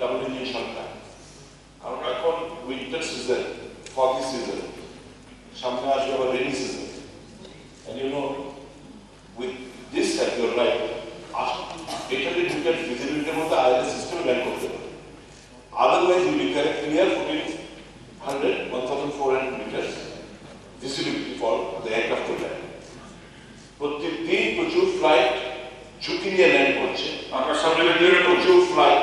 Double engine সরকার কারণ এখন winter season foggy season সামনে আসবে আবার rainy season And you know, with this type, you're right, eight hundred meter visibility মধ্যে ILS system ban করতে পারে Otherwise, you will get clear footage, 100, 1400 meters visibility for the aircraft to land. প্রত্যেক দিন প্রচুর flight ঝুঁকি নিয়ে land করছে আপনার সামনে দিন প্রচুর ফ্লাইট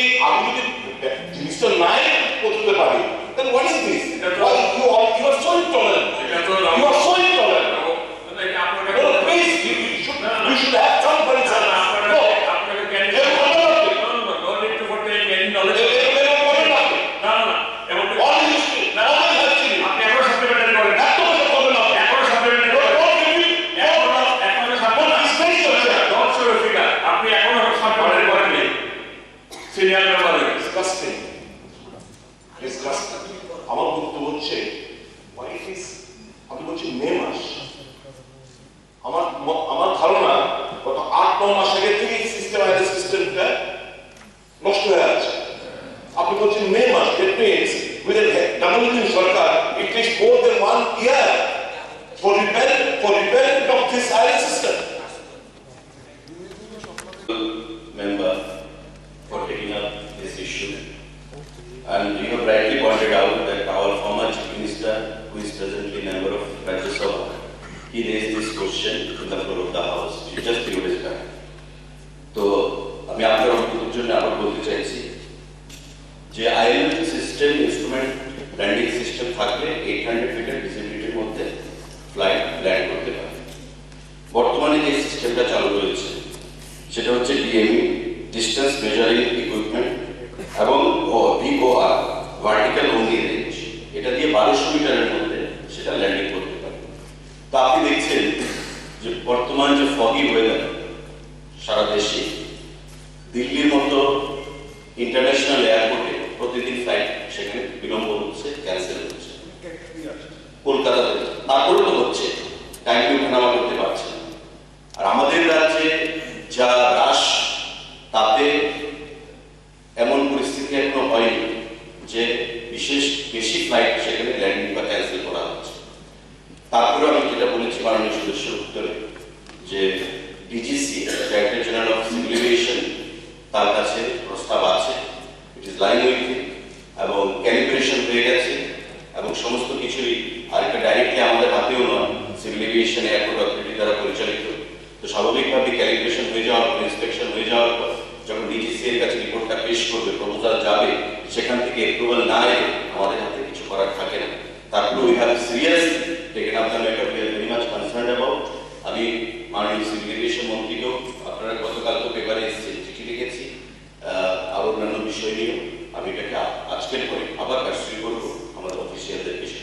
হয়ে গেছে। disgusting disgusting আমার বক্তব্য হচ্ছে it. Is আমি বলছি মে মাস আমার আমার ধারণা গত আট, ন মাস আগে থেকে এই সিস্টেম আইডি সিস্টেমটা নষ্ট হয়ে আছে। আপনি বলছেন মে মাস that means double engine Sarkar it takes more than one year for repair for repairing of this ID system raised this question in the floor of the house. Just few days back. তো আমি আপনার অনুভূতির জন্য আবার বলতে চাইছি যে ILS system instrument landing system থাকলে এইট হান্ড্রেড ফিটের ভিজিবিলিটির মধ্যে ফ্লাইট ল্যান্ড করতে পারে বর্তমানে যে সিস্টেমটা চালু রয়েছে সেটা হচ্ছে ডিএমই ডিস্টেন্স মেজারিং ইকুইপমেন্ট এবং ভিওআর ভার্টিক্যাল অনলি রেঞ্জ এটা দিয়ে বারোশো মিটারের মধ্যে সেটা ল্যান্ডিং করতে পারে তা আপনি দেখছেন যে বর্তমান যে ফগি ওয়েদার সারা দেশে দিল্লির মতো ইন্টারন্যাশনাল এয়ারপোর্টে প্রতিদিন ফ্লাইট সেখানে বিলম্ব হচ্ছে ক্যান্সেল হচ্ছে। কলকাতাতে তারপরে তো হচ্ছে টাইমলি ওঠানামা করতে পারছে আর আমাদের রাজ্যে যা হ্রাস, তাতে এমন পরিস্থিতি এখনও হয়নি যে বিশেষ বেশি ফ্লাইট সেখানে ল্যান্ডিং বা ক্যান্সেল করা হচ্ছে তারপরে আমি যেটা বলেছি মাননীয় সদস্যের উত্তরে যে DGC director general of civil aviation তার কাছে প্রস্তাব আছে ইট ইজ লাইন উইথ এবং ক্যালিব্রেশন হয়ে গেছে, এবং সমস্ত কিছুই আর এটা ডাইরেক্টলি আমাদের হাতেও নয় সিভিল এভিয়েশন এয়ারপোর্ট অথরিটি দ্বারা পরিচালিত। তো স্বাভাবিকভাবে ক্যালিব্রেশন হয়ে যাওয়ার পর ইন্সপেকশন হয়ে যাওয়ার পর, যখন ডিজিসি এর কাছে রিপোর্টটা পেশ করবে প্রপোজাল যাবে, সেখান থেকে অ্যাপ্রুভাল না এলে আমাদের হাতে কিছু করার থাকে না। তারপরে we have serious taken up বিষয় নিয়ে আমি এটাকে আজকের পরে আবার কাজ শুরু করব। আমাদের অফিসিয়ালদের বিষয়